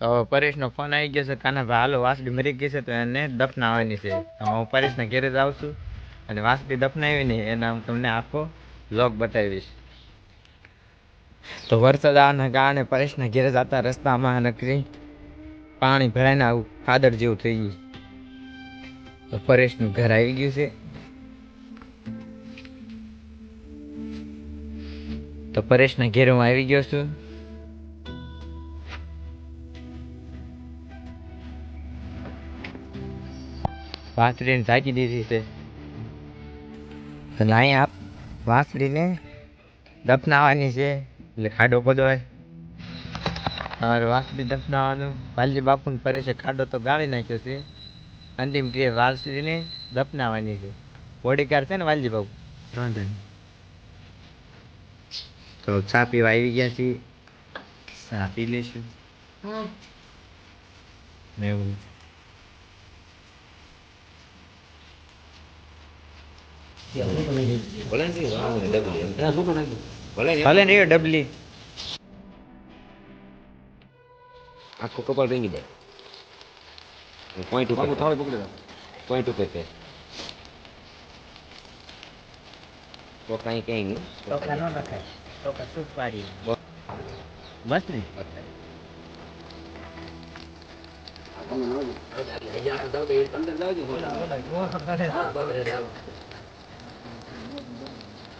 તો પરેશનો ફોન આવી ગયો છે, કાના ભાઈ હાલો વાસડી મરી ગઈ છે તો એને દફનાવવાની છે. હું પરેશના ઘેરે જ આવું છું અને વાસડી દફનાવી નહીં એના હું તમને આખો લોક બતાવીશ. તો વરસાદ આવવાના કારણે પરેશના ઘેરે જતા રસ્તામાં નકરી પાણી ભરાઈને આવું ખાદર જેવું થઈ ગયું. તો પરેશનું ઘર આવી ગયું છે. તો પરેશના ઘેર હું આવી ગયો છું. વાસળીને ઢાંકી દીધી છે. અને અહીંયા વાંસળીને દફનાવાની છે. એટલે ખાડો ખોદવાય અમારે વાંસળી દફનાવાનું. વાલજી બાપુને ફરે છે. ખાડો તો ગાળી નાખ્યો છે. અંતિમ ક્રિયા વાંસળીને દફનાવાની છે. બોડીગાર છે ને વાલજી બાપુ? તો ચા પીવા આવી ગયા છીએ. ચા પી લઈશું. ને એવું. ભલે. ને ડબલી આખો કપાળ રીંગી જાય. પોઈન્ટ ઉપર પોઈન્ટ ઉપર પે તો કાંઈ કઈ નહીં. ટોકા ન નખાય ટોકા સૂટ પાડી બસ ને.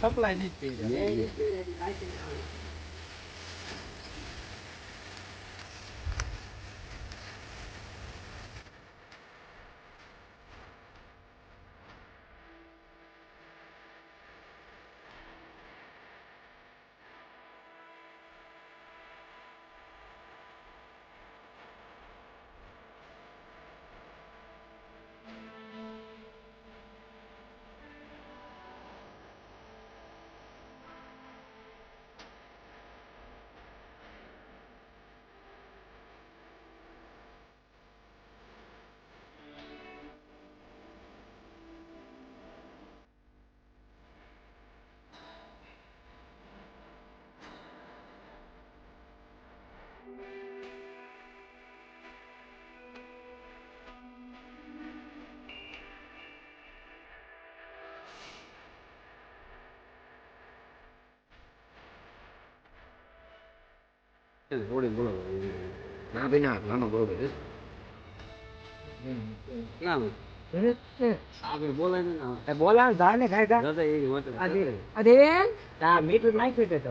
સપ્લાય ના ભાઈ ના નાનો બરોબર છે બોલા ધાને ખાય અરે તા મીઠું નાખ્યું તો